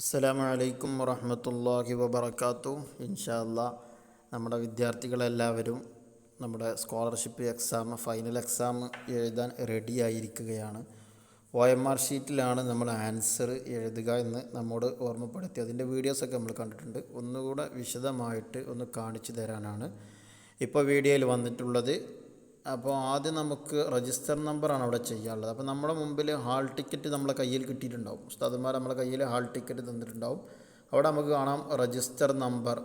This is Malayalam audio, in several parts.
അസ്സലാമു അലൈക്കും വറഹമത്തല്ലാഹി വബർക്കാത്തു ഇൻഷാല്ല നമ്മുടെ വിദ്യാർത്ഥികളെല്ലാവരും നമ്മുടെ സ്കോളർഷിപ്പ് എക്സാം ഫൈനൽ എക്സാം എഴുതാൻ റെഡി ആയിരിക്കുകയാണ്. ഒ എം ആർ ഷീറ്റിലാണ് നമ്മൾ ആൻസർ എഴുതുക എന്ന് നമ്മോട് ഓർമ്മപ്പെടുത്തി. അതിന്റെ വീഡിയോസൊക്കെ നമ്മൾ കണ്ടിട്ടുണ്ട്. ഒന്നുകൂടെ വിശദമായിട്ട് ഒന്ന് കാണിച്ചു തരാനാണ്. ഇപ്പോൾ വീഡിയോയിൽ വന്നിട്ടുള്ളത് അപ്പോൾ ആദ്യം നമുക്ക് രജിസ്റ്റർ നമ്പറാണ് അവിടെ ചെയ്യാനുള്ളത്. അപ്പോൾ നമ്മുടെ മുമ്പിൽ ഹാൾ ടിക്കറ്റ് നമ്മളെ കയ്യിൽ കിട്ടിയിട്ടുണ്ടാവും. ഉസ്താദന്മാർ നമ്മളെ കയ്യിൽ ഹാൾ ടിക്കറ്റ് തന്നിട്ടുണ്ടാവും. അവിടെ നമുക്ക് കാണാം രജിസ്റ്റർ നമ്പർ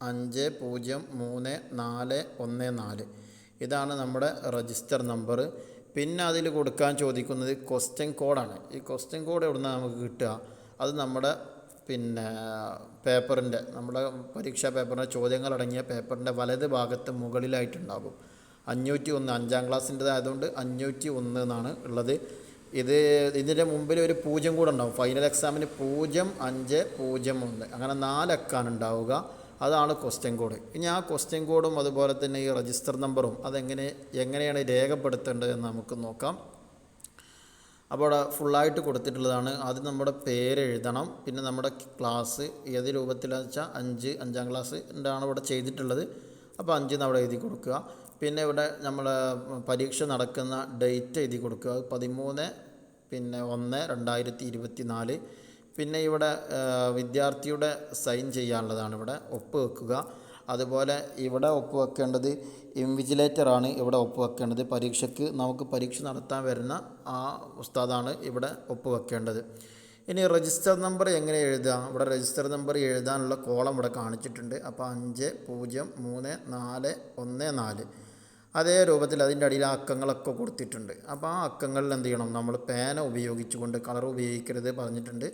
അഞ്ച് പൂജ്യം മൂന്ന് നാല് ഒന്ന് നാല്. ഇതാണ് നമ്മുടെ രജിസ്റ്റർ നമ്പർ പിന്നെ അതിൽ കൊടുക്കാൻ ചോദിക്കുന്നത് ക്വസ്റ്റ്യൻ കോഡാണ് ഈ ക്വസ്റ്റ്യൻ കോഡ് എവിടെ നിന്നാണ് നമുക്ക് കിട്ടുക? അത് നമ്മുടെ പിന്നെ പേപ്പറിന്റെ നമ്മുടെ പരീക്ഷാ പേപ്പറിന്റെ ചോദ്യങ്ങളടങ്ങിയ പേപ്പറിന്റെ വലത് ഭാഗത്ത് മുകളിലായിട്ടുണ്ടാകും. അഞ്ഞൂറ്റി ഒന്ന് അഞ്ചാം ക്ലാസ്സിന്റെതായതുകൊണ്ട് അഞ്ഞൂറ്റി ഒന്ന് എന്നാണ് ഉള്ളത്. ഇത് ഇതിന്റെ മുമ്പിൽ ഒരു പൂജ്യം കൂടെ ഉണ്ടാവും. ഫൈനൽ എക്സാമിന് പൂജ്യം അഞ്ച് പൂജ്യം ഒന്ന്. അങ്ങനെ നാലക്കാണ് ഉണ്ടാവുക. അതാണ് ക്വസ്റ്റ്യൻ കോഡ് ഇനി ആ ക്വസ്റ്റ്യൻ കോഡും അതുപോലെ തന്നെ ഈ രജിസ്റ്റർ നമ്പറും അതെങ്ങനെ എങ്ങനെയാണ് രേഖപ്പെടുത്തേണ്ടത് എന്ന് നമുക്ക് നോക്കാം. അപ്പോൾ അവിടെ ഫുള്ളായിട്ട് കൊടുത്തിട്ടുള്ളതാണ്. ആദ്യം നമ്മുടെ പേര് എഴുതണം. പിന്നെ നമ്മുടെ ക്ലാസ് ഏത് രൂപത്തിലാണെന്ന് വെച്ചാൽ അഞ്ച് അഞ്ചാം ക്ലാസ് ആണ് ഇവിടെ ചെയ്തിട്ടുള്ളത്. അപ്പോൾ അഞ്ച് അവിടെ എഴുതി കൊടുക്കുക. പിന്നെ ഇവിടെ നമ്മൾ പരീക്ഷ നടക്കുന്ന ഡേറ്റ് എഴുതി കൊടുക്കുക. പതിമൂന്ന് പിന്നെ ഒന്ന് രണ്ടായിരത്തി ഇരുപത്തി നാല് പിന്നെ ഇവിടെ വിദ്യാർത്ഥിയുടെ സൈൻ ചെയ്യാനുള്ളതാണ് ഇവിടെ ഒപ്പ് വെക്കുക. അതുപോലെ ഇവിടെ ഒപ്പ് വെക്കേണ്ടത് ഇൻവിജിലേറ്ററാണ് ഇവിടെ ഒപ്പ് വെക്കേണ്ടത്. പരീക്ഷയ്ക്ക് നമുക്ക് പരീക്ഷ നടത്താൻ വരുന്ന ആ ഉസ്താദാണ് ഇവിടെ ഒപ്പ് വെക്കേണ്ടത്. ഇനി രജിസ്റ്റർ നമ്പർ എങ്ങനെ എഴുതാം ഇവിടെ രജിസ്റ്റർ നമ്പർ എഴുതാനുള്ള കോളം ഇവിടെ കാണിച്ചിട്ടുണ്ട്. അപ്പോൾ അഞ്ച് പൂജ്യം മൂന്ന് നാല് ഒന്ന് നാല്. അതേ രൂപത്തിൽ അതിന്റെ അടിയിൽ അക്കങ്ങളൊക്കെ കൊടുത്തിട്ടുണ്ട്. അപ്പോൾ ആ അക്കങ്ങളിൽ എന്ത് ചെയ്യണം? നമ്മൾ പേന ഉപയോഗിച്ചുകൊണ്ട് കളർ ഉപയോഗിക്കരുത് പറഞ്ഞിട്ടുണ്ട്.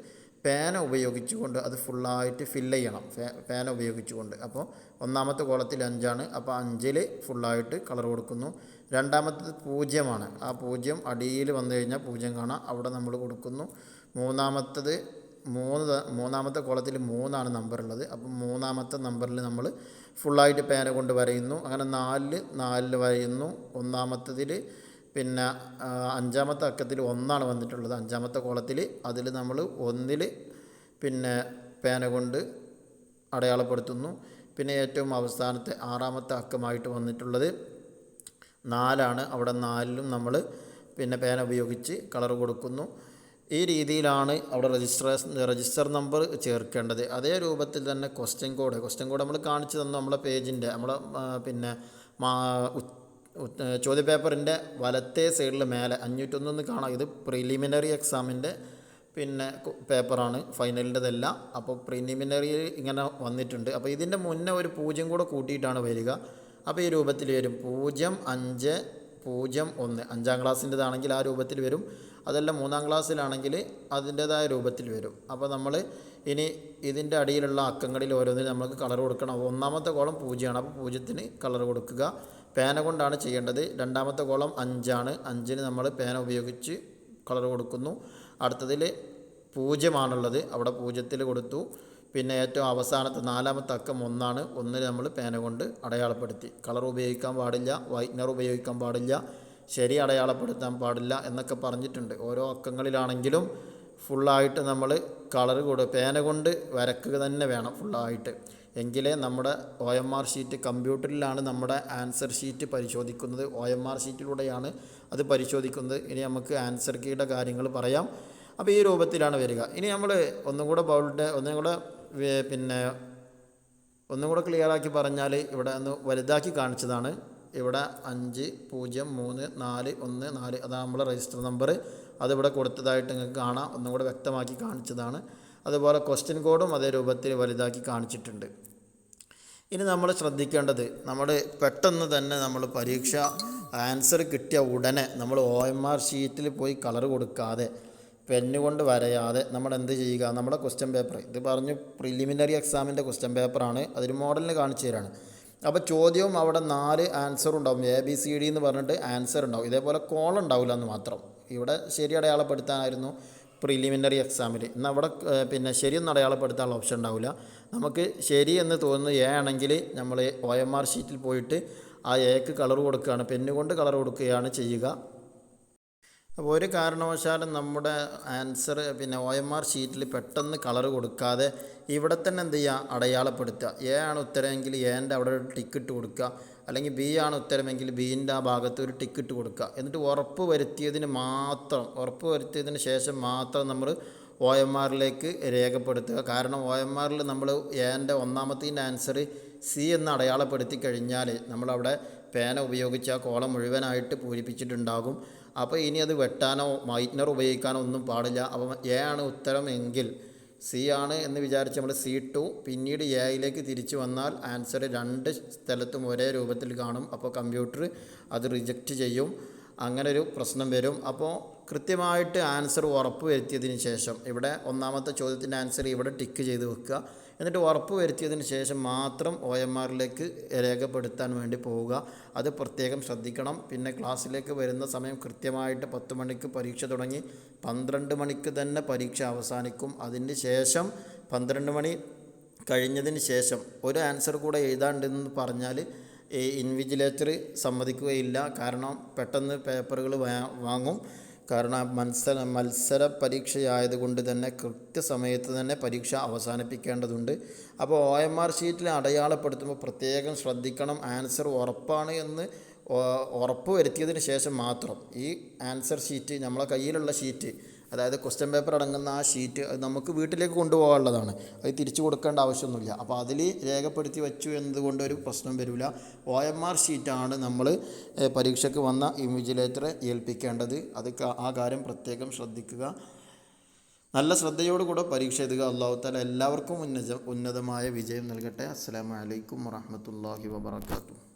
പേന ഉപയോഗിച്ചുകൊണ്ട് അത് ഫുള്ളായിട്ട് ഫില്ല് ചെയ്യണം. പേന ഉപയോഗിച്ചുകൊണ്ട്. അപ്പോൾ ഒന്നാമത്തെ കോളത്തിൽ അഞ്ചാണ്. അപ്പോൾ അഞ്ചിൽ ഫുള്ളായിട്ട് കളർ കൊടുക്കുന്നു. രണ്ടാമത്തത് പൂജ്യമാണ്. ആ പൂജ്യം അടിയിൽ വന്നു കഴിഞ്ഞാൽ പൂജ്യം കാണാം. അവിടെ നമ്മൾ കൊടുക്കുന്നു. മൂന്നാമത്തത് മൂന്ന് മൂന്നാമത്തെ കോളത്തിൽ മൂന്നാണ് നമ്പർ ഉള്ളത്. അപ്പം മൂന്നാമത്തെ നമ്പറിൽ നമ്മൾ ഫുള്ളായിട്ട് പേന കൊണ്ട് വരയുന്നു. അങ്ങനെ നാലിൽ നാലിൽ വരയുന്നു. ഒന്നാമത്തതിൽ പിന്നെ അഞ്ചാമത്തെ അക്കത്തിൽ ഒന്നാണ് വന്നിട്ടുള്ളത്. അഞ്ചാമത്തെ കോളത്തിൽ അതിൽ നമ്മൾ ഒന്നിൽ പിന്നെ പേന കൊണ്ട് അടയാളപ്പെടുത്തുന്നു. പിന്നെ ഏറ്റവും അവസാനത്തെ ആറാമത്തെ അക്കമായിട്ട് വന്നിട്ടുള്ളത് നാലാണ്. അവിടെ നാലിലും നമ്മൾ പിന്നെ പേന ഉപയോഗിച്ച് കളർ കൊടുക്കുന്നു. ഈ രീതിയിലാണ് അവിടെ രജിസ്ട്രേഷൻ രജിസ്റ്റർ നമ്പർ ചേർക്കേണ്ടത്. അതേ രൂപത്തിൽ തന്നെ ക്വസ്റ്റ്യൻ കോഡ് ക്വസ്റ്റ്യൻ കോഡ് നമ്മൾ കാണിച്ചു തന്നു നമ്മളെ പേജിന്റെ നമ്മളെ പിന്നെ ചോദ്യപേപ്പറിന്റെ വലത്തേ സൈഡിൽ മേലെ അഞ്ഞൂറ്റൊന്നൊന്ന് കാണാം. ഇത് പ്രിലിമിനറി എക്സാമിന്റെ പിന്നെ പേപ്പറാണ് ഫൈനലിന്റെതല്ല. അപ്പോൾ പ്രിലിമിനറി ഇങ്ങനെ വന്നിട്ടുണ്ട്. അപ്പോൾ ഇതിന്റെ മുന്നേ ഒരു പൂജ്യം കൂടെ കൂട്ടിയിട്ടാണ് വരിക. അപ്പോൾ ഈ രൂപത്തിൽ വരും. പൂജ്യം അഞ്ച് പൂജ്യം ഒന്ന്. അഞ്ചാം ക്ലാസ്സിന്റെതാണെങ്കിൽ ആ രൂപത്തിൽ വരും. അതെല്ലാം മൂന്നാം ക്ലാസ്സിലാണെങ്കിൽ അതിന്റേതായ രൂപത്തിൽ വരും. അപ്പോൾ നമ്മൾ ഇനി ഇതിന്റെ അടിയിലുള്ള അക്കങ്ങളിൽ ഓരോന്നിനും നമുക്ക് കളർ കൊടുക്കണം. ഒന്നാമത്തെ കോളം പൂജ്യമാണ്. അപ്പോൾ പൂജ്യത്തിന് കളർ കൊടുക്കുക. പേന കൊണ്ടാണ് ചെയ്യേണ്ടത്. രണ്ടാമത്തെ കോളം അഞ്ചാണ്. അഞ്ചിന് നമ്മൾ പേന ഉപയോഗിച്ച് കളർ കൊടുക്കുന്നു. അടുത്തതിൽ പൂജ്യമാണുള്ളത്. അവിടെ പൂജ്യത്തിൽ കൊടുത്തു. പിന്നെ ഏറ്റവും അവസാനത്തെ നാലാമത്തെ അക്കം ഒന്നാണ്. ഒന്നിൽ നമ്മൾ പേന കൊണ്ട് അടയാളപ്പെടുത്തി. കളർ ഉപയോഗിക്കാൻ പാടില്ല വൈറ്റ്നർ ഉപയോഗിക്കാൻ പാടില്ല ശരി അടയാളപ്പെടുത്താൻ പാടില്ല എന്നൊക്കെ പറഞ്ഞിട്ടുണ്ട്. ഓരോ അക്കങ്ങളിലാണെങ്കിലും ഫുള്ളായിട്ട് നമ്മൾ കളർ കൊടു പേന കൊണ്ട് വരക്കുക തന്നെ വേണം ഫുള്ളായിട്ട് എങ്കിലേ നമ്മുടെ ഒ എം ആർ ഷീറ്റ് കമ്പ്യൂട്ടറിലാണ് നമ്മുടെ ആൻസർ ഷീറ്റ് പരിശോധിക്കുന്നത്. ഒ എം ആർ ഷീറ്റിലൂടെയാണ് അത് പരിശോധിക്കുന്നത്. ഇനി നമുക്ക് ആൻസർ കീയുടെ കാര്യങ്ങൾ പറയാം. അപ്പോൾ ഈ രൂപത്തിലാണ് വരിക. ഇനി നമ്മൾ ഒന്നും കൂടെ ബൗളിന്റെ ഒന്നും കൂടെ പിന്നെ ഒന്നും കൂടെ ക്ലിയറാക്കി പറഞ്ഞാൽ ഇവിടെ ഒന്ന് വലുതാക്കി കാണിച്ചതാണ്. ഇവിടെ അഞ്ച് പൂജ്യം മൂന്ന് നാല് ഒന്ന് നാല്. അതാണ് നമ്മളെ രജിസ്റ്റർ നമ്പർ അതിവിടെ കൊടുത്തതായിട്ട് നിങ്ങൾക്ക് കാണാം. ഒന്നും കൂടെ വ്യക്തമാക്കി കാണിച്ചതാണ്. അതുപോലെ ക്വസ്റ്റ്യൻ കോഡും അതേ രൂപത്തിൽ വലുതാക്കി കാണിച്ചിട്ടുണ്ട്. ഇനി നമ്മൾ ശ്രദ്ധിക്കേണ്ടത് നമ്മൾ പെട്ടെന്ന് തന്നെ നമ്മൾ പരീക്ഷ ആൻസർ കിട്ടിയ ഉടനെ നമ്മൾ ഒ എം ആർ ഷീറ്റിൽ പോയി കളർ കൊടുക്കാതെ പെന്നുകൊണ്ട് വരയാതെ നമ്മൾ എന്ത് ചെയ്യുക? നമ്മുടെ ക്വസ്റ്റ്യൻ പേപ്പർ ഇത് പറഞ്ഞു പ്രിലിമിനറി എക്സാമിന്റെ ക്വസ്റ്റ്യൻ പേപ്പറാണ് അതൊരു മോഡലിന് കാണിച്ചു തരാണ്. അപ്പോൾ ചോദ്യവും അവിടെ നാല് ആൻസർ ഉണ്ടാവും. എ ബി സി ഡി എന്ന് പറഞ്ഞിട്ട് ആൻസർ ഉണ്ടാവും. ഇതേപോലെ കോൾ ഉണ്ടാവില്ല എന്ന് മാത്രം. ഇവിടെ ശരി അടയാളപ്പെടുത്താനായിരുന്നു പ്രിലിമിനറി എക്സാമിൽ ഇന്ന് അവിടെ പിന്നെ ശരിയൊന്നും അടയാളപ്പെടുത്താനുള്ള ഓപ്ഷൻ ഉണ്ടാവില്ല. നമുക്ക് ശരി എന്ന് തോന്നുന്ന എ ആണെങ്കിൽ നമ്മൾ ഒ എം ആർ ഷീറ്റിൽ പോയിട്ട് ആ എക്ക് കളർ കൊടുക്കുകയാണ്. പെന്നുകൊണ്ട് കളർ കൊടുക്കുകയാണ് ചെയ്യുക. അപ്പോൾ ഒരു കാരണവശാലും നമ്മുടെ ആൻസർ പിന്നെ ഒ എം ആർ ഷീറ്റിൽ പെട്ടെന്ന് കളർ കൊടുക്കാതെ ഇവിടെ തന്നെ എന്ത് ചെയ്യുക? അടയാളപ്പെടുത്തുക. എ ആണ് ഉത്തരമെങ്കിൽ എന്റെ അവിടെ ഒരു ടിക്ക് ഇട്ട് കൊടുക്കുക. അല്ലെങ്കിൽ ബി ആണ് ഉത്തരമെങ്കിൽ ബീന്റെ ആ ഭാഗത്ത് ഒരു ടിക്കറ്റ് കൊടുക്കുക. എന്നിട്ട് ഉറപ്പ് വരുത്തിയതിന് മാത്രം ഉറപ്പ് വരുത്തിയതിന് ശേഷം മാത്രം നമ്മൾ ഒ എം ആറിലേക്ക് രേഖപ്പെടുത്തുക. കാരണം ഒ എം ആറിൽ നമ്മൾ എന്റെ ഒന്നാമത്തതിന്റെ ആൻസർ സി എന്ന് അടയാളപ്പെടുത്തി കഴിഞ്ഞാൽ നമ്മളവിടെ പേന ഉപയോഗിച്ച് ആ കോളം മുഴുവനായിട്ട് പൂരിപ്പിച്ചിട്ടുണ്ടാകും. അപ്പോൾ ഇനി അത് വെട്ടാനോ വൈറ്റ്നർ ഉപയോഗിക്കാനോ ഒന്നും പാടില്ല. അപ്പം എ ആണ് ഉത്തരം എങ്കിൽ സി ആണ് എന്ന് വിചാരിച്ച് നമ്മൾ സി ടു പിന്നീട് എയിലേക്ക് തിരിച്ചു വന്നാൽ ആൻസർ രണ്ട് സ്ഥലത്തും ഒരേ രൂപത്തിൽ കാണും. അപ്പോൾ കമ്പ്യൂട്ടർ അത് റിജക്റ്റ് ചെയ്യും. അങ്ങനെ ഒരു പ്രശ്നം വരും. അപ്പോൾ കൃത്യമായിട്ട് ആൻസർ ഉറപ്പ് വരുത്തിയതിന് ശേഷം ഇവിടെ ഒന്നാമത്തെ ചോദ്യത്തിന്റെ ആൻസർ ഇവിടെ ടിക്ക് ചെയ്ത് വെക്കുക. എന്നിട്ട് ഉറപ്പ് വരുത്തിയതിന് ശേഷം മാത്രം ഒ എം ആറിലേക്ക് രേഖപ്പെടുത്താൻ വേണ്ടി പോവുക. അത് പ്രത്യേകം ശ്രദ്ധിക്കണം. പിന്നെ ക്ലാസ്സിലേക്ക് വരുന്ന സമയം കൃത്യമായിട്ട് പത്ത് മണിക്ക് പരീക്ഷ തുടങ്ങി. പന്ത്രണ്ട് മണിക്ക് തന്നെ പരീക്ഷ അവസാനിക്കും. അതിന് ശേഷം പന്ത്രണ്ട് മണി കഴിഞ്ഞതിന് ശേഷം ഒരു ആൻസർ കൂടെ എഴുതാണ്ടെന്ന് പറഞ്ഞാൽ ഇൻവിജിലേറ്റർ സമ്മതിക്കുകയില്ല. കാരണം പെട്ടെന്ന് പേപ്പറുകൾ വാങ്ങും. കാരണം മത്സര മത്സര പരീക്ഷയായതുകൊണ്ട് തന്നെ കൃത്യസമയത്ത് തന്നെ പരീക്ഷ അവസാനിപ്പിക്കേണ്ടതുണ്ട്. അപ്പോൾ ഒ എം ആർ ഷീറ്റിൽ അടയാളപ്പെടുത്തുമ്പോൾ പ്രത്യേകം ശ്രദ്ധിക്കണം. ആൻസർ ഉറപ്പാണ് എന്ന് ഉറപ്പ് വരുത്തിയതിന് ശേഷം മാത്രം ഈ ആൻസർ ഷീറ്റ് നമ്മളെ കയ്യിലുള്ള ഷീറ്റ് അതായത് ക്വസ്റ്റ്യൻ പേപ്പർ അടങ്ങുന്ന ആ ഷീറ്റ് നമുക്ക് വീട്ടിലേക്ക് കൊണ്ടുപോകാനുള്ളതാണ്. അത് തിരിച്ചു കൊടുക്കേണ്ട ആവശ്യമൊന്നുമില്ല. അപ്പോൾ അതിൽ രേഖപ്പെടുത്തി വെച്ചു എന്നതുകൊണ്ട് ഒരു പ്രശ്നം വരില്ല. ഒ എം ആർ ഷീറ്റാണ് നമ്മൾ പരീക്ഷയ്ക്ക് വന്ന ഇൻവിജിലേറ്ററെ ഏൽപ്പിക്കേണ്ടത്. അത് ആ കാര്യം പ്രത്യേകം ശ്രദ്ധിക്കുക. നല്ല ശ്രദ്ധയോടുകൂടെ പരീക്ഷ എഴുതുക. അള്ളാഹു താല എല്ലാവർക്കും ഉന്നത ഉന്നതമായ വിജയം നൽകട്ടെ. അസ്സാം വലൈക്കും വാഹമത്തല്ലാഹി വബറകാതുഹു.